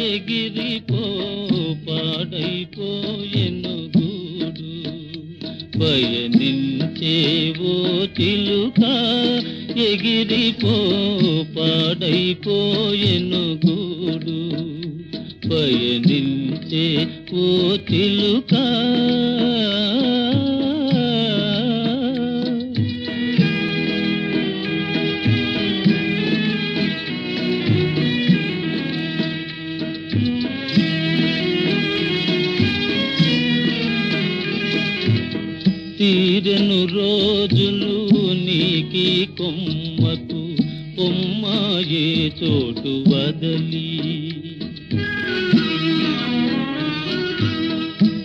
ఎగిరిపో పాడైపోయెను గూడు. పయనించేవో చిలుక ఎగిరిపో పాడైపోయెను గూడు. పయనించే ఓ చిలుక తిరిగే చోటు వదలి.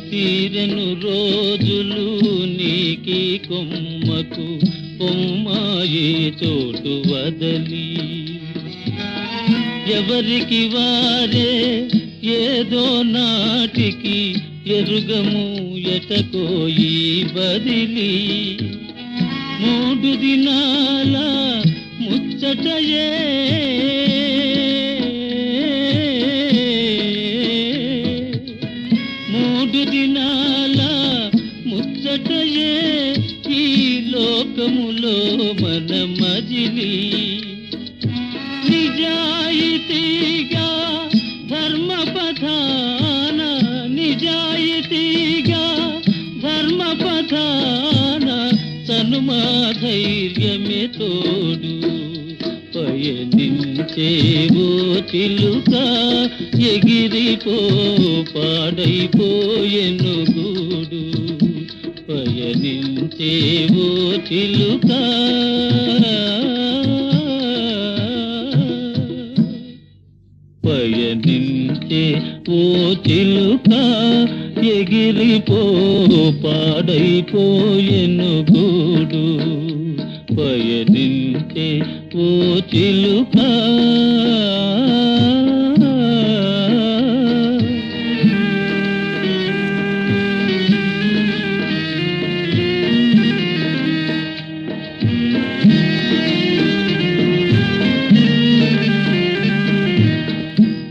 తీరను రోజులు నీకి కొమ్మకు కొమ్మాయే చోటు వదలి. ఎవరికి వారే ఏదో నాటికి ఎరుగము ఎటకోయి బదిలీ. మూడు దినాల చటయే మూడు దినాల ముచ్చటయే ఈ లోకములో మన మజిలి నిజాయితీగా ధర్మ పథాన నిజాయితీగా ధర్మ ధర్మపథాన తనుమా ధైర్య పయనించేవో చిలుక ఎగిరిపో పాడైపోయెను గూడు. పయనించేవో చిలుక పయనించే ఓ చిలుక ఎగిరిపో పాడైపోయెను గూడు. పయనించే ఓ చిలుక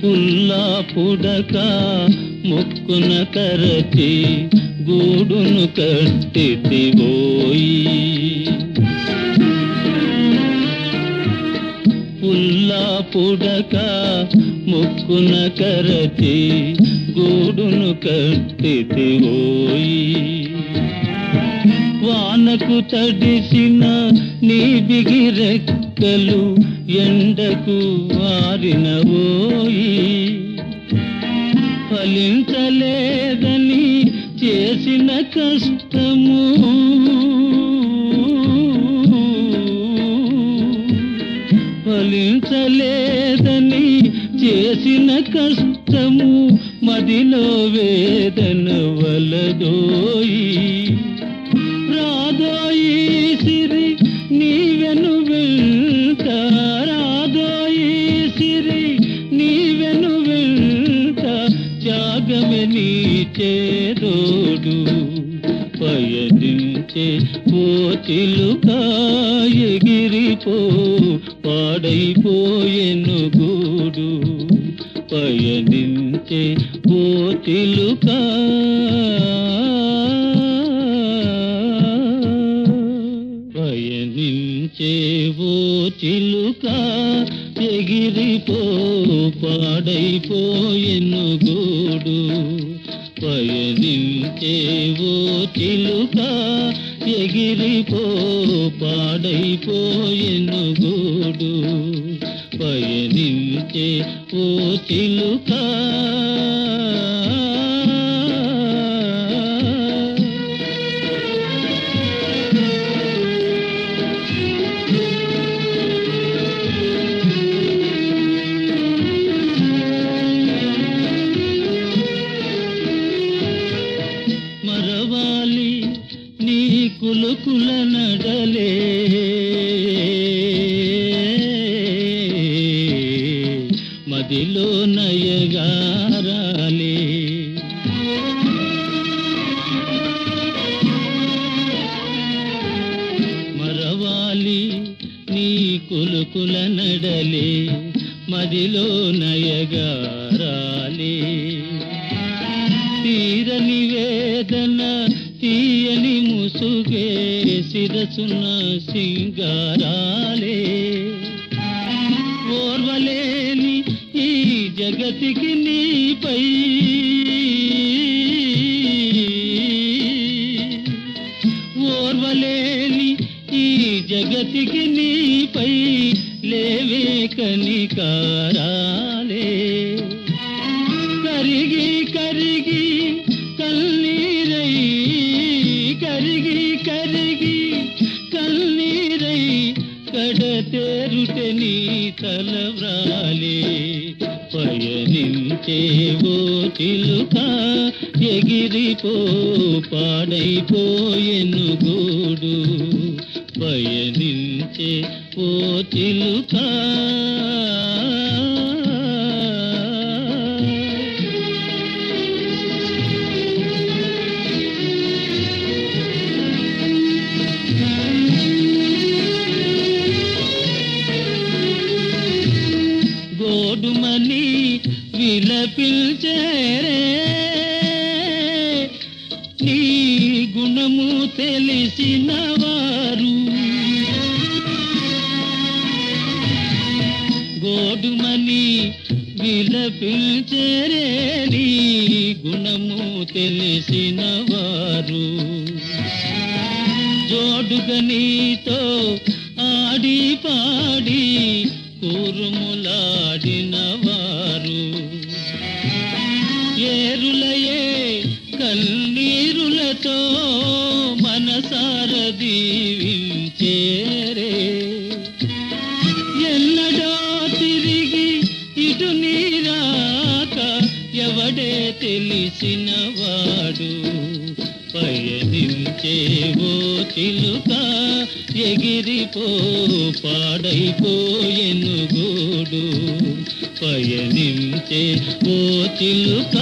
పుల్లా పుడక ముక్కున కరచి గూడును కట్టితివోయి. పుడక ముక్కున కరచి గూడును కట్టితివోయి వానకు తడిసిన నీ బిగిరెక్కలు ఎండకు ఆరినవోయి ఫలించలేదని చేసిన కష్టము ఫలించలేదని చేసిన కష్టము మదిలో వేదన వలదోయి. రాదోయి సిరి నీవెను వెంట రాదోయి సిరి నీవెను వెంట త్యాగమే నీ చేదోడు పయనించే ఓ ఎగిరిపో. పాడైపోయెను గూడు పయనించే పోతిలుక పయనించే పోతిలుక ఎగిరిపో పాడైపోయెను గూడు పయనించేవో చిలుక ఎగిరిపో పాడైపో. ఓ గతికి నీపై పాడైపోయెను దీవించేరే. ఎన్నడో తిరిగి ఇటు నీరాక ఎవడే తెలిసిన వాడు పయనించేవో చిలుక ఎగిరిపో పాడైపోయెను గూడు. పయనించే ఓ చిలుక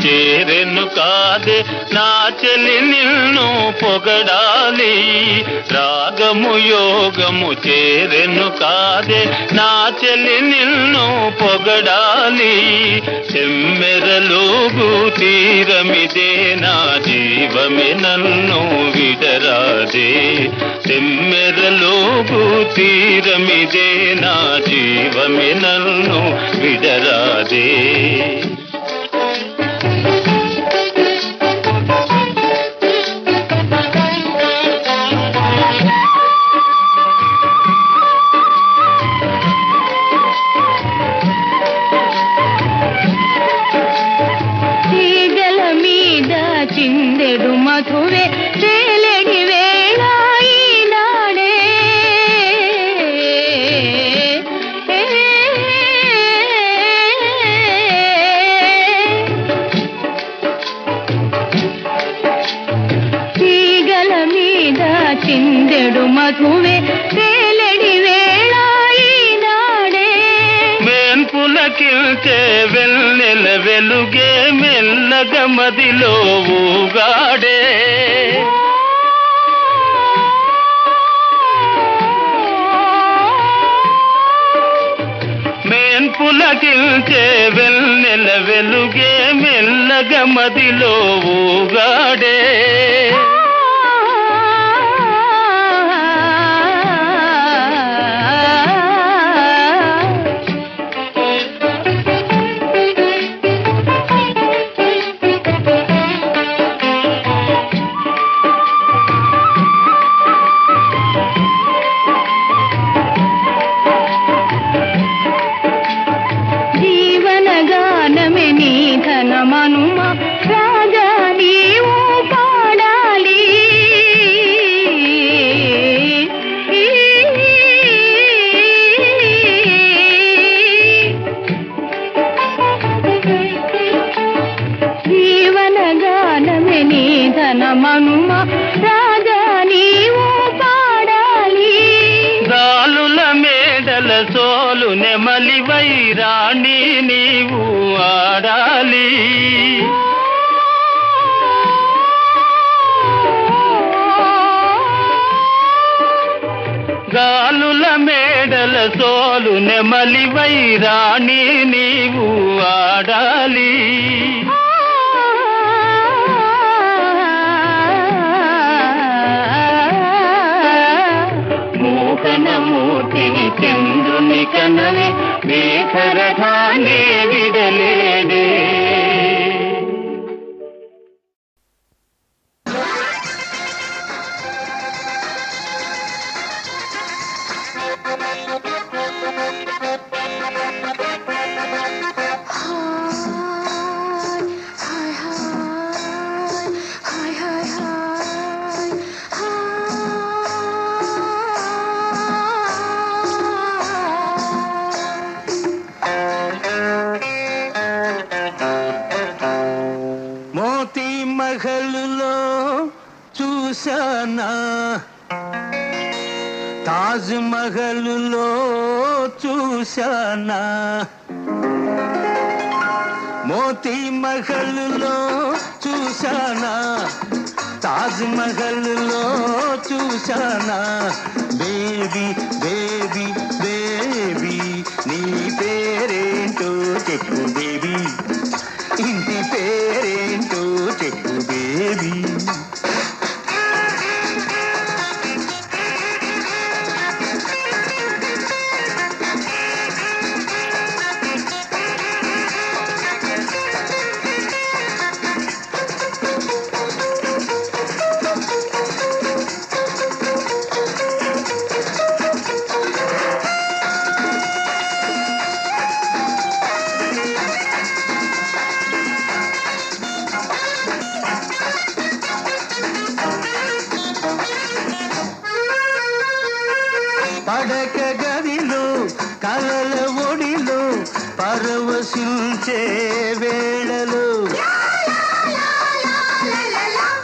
చేరెను కాదే నా చెలి నిన్ను పొగడాలి. రాగము యోగము చేరెను కాదే నా చెలి నిన్ను పొగడాలి. చెమ్మెరలోగు తీరమిదే నా జీవమే నన్ను విడరాదే. చెమ్మెరలోగు తీరమిదే నా జీవమే నన్ను విడరాదే. నెమ్మదిలో ఊగాడే. మేన్పులకిల్చే వెల్ నెల వెలుగే మెల్లగ మదిలో ఊగాడే. నెమలివై వైరాణి నీవు ఆడాలి. మోహనమూర్తిని చంద్రుని కనని మేఘరథానేవి baby.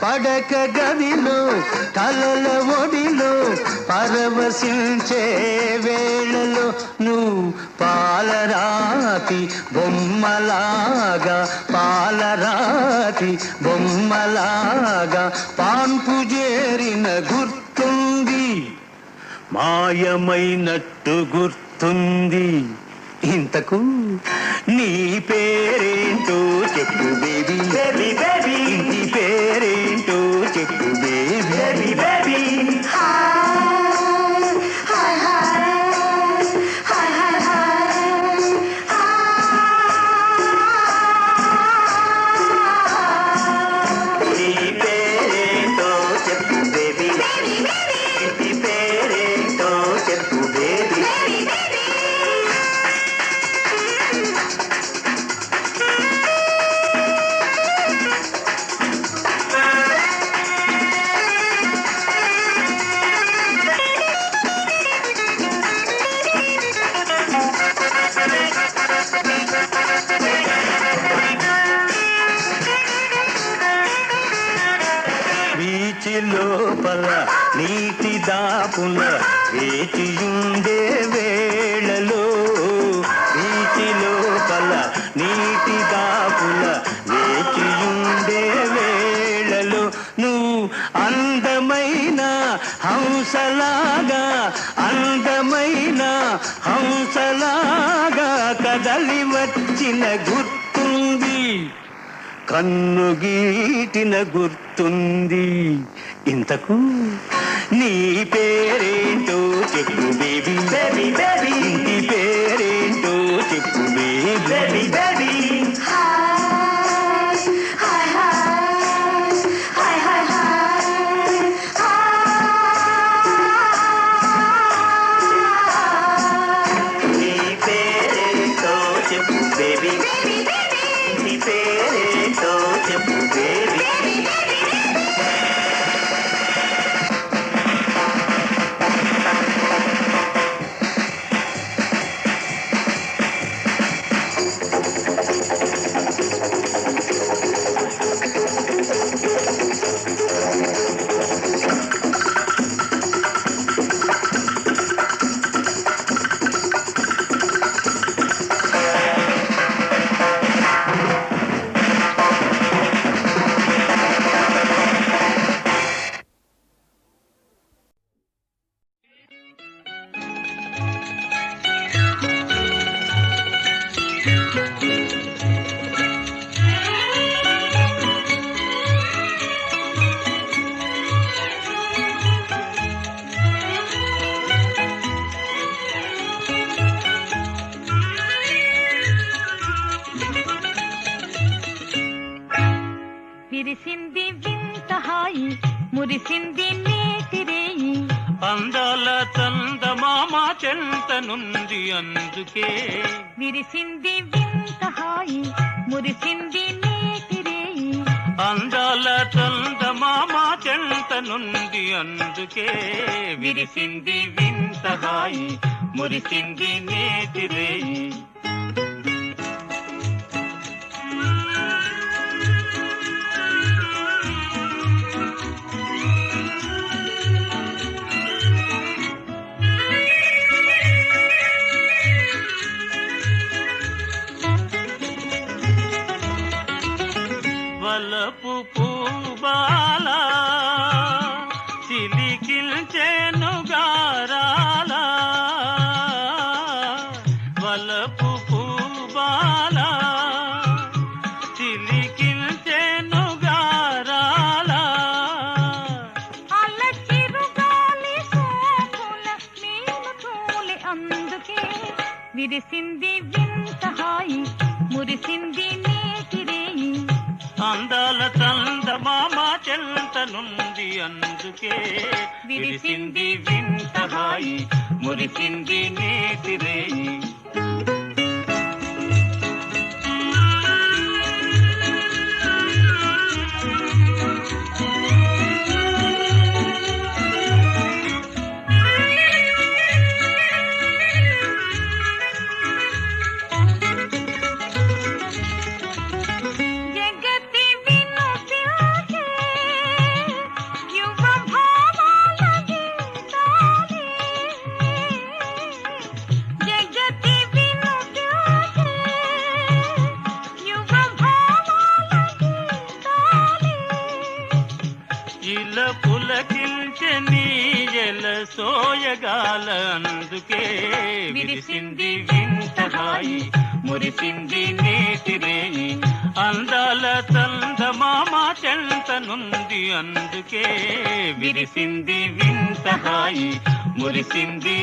పడక గదిలు కలల ఒడిలు పరవశించే వేళలో నువ్వు పాలరాతి బొమ్మలాగా పాలరాతి బొమ్మలాగా పాన్పు చేరిన గుర్తుంది మాయమైనట్టు గుర్తుంది. ఇంతకు నీ పేరేంటో చెప్పు బేబీ హంసలాగా కదలి వచ్చిన గుర్తుంది. కన్ను గీటిన గుర్తుంది. ఇంతకు నీ పేరేంటో చెప్పు బేబీ. బేబీ బేబీ నీ పేరేంటో చెప్పు బేబీ బేబీ బేబీ. విరిసింది వింత హాయి మురిసింది నేటి రేయి. అందాల చందమామ చెంత నుండి అందుకే. విరిసింది వింత హాయి మురిసింది నేటి రేయి. అందాల చందమామ చెంత నుండి అందుకే. విరిసింది వింత హాయి మురిసింది నేతి అందుకే విరిసింది వింత హాయి మురిసింది నేతి మురిసింది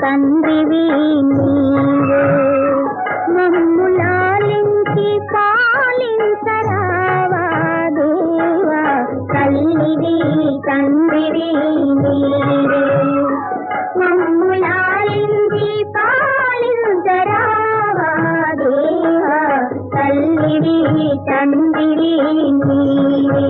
తండ్రివి నీవే మమ్ము లాలించి పాలించరావా దేవా తల్లివి తండ్రివి నీవే మమ్ము లాలించి పాలించరావా దేవా తల్లివి తండ్రివి నీవే.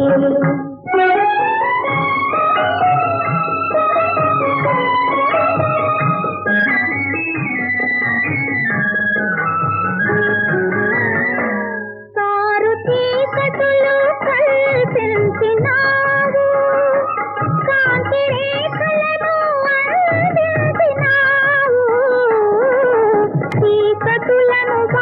ನನ್ನ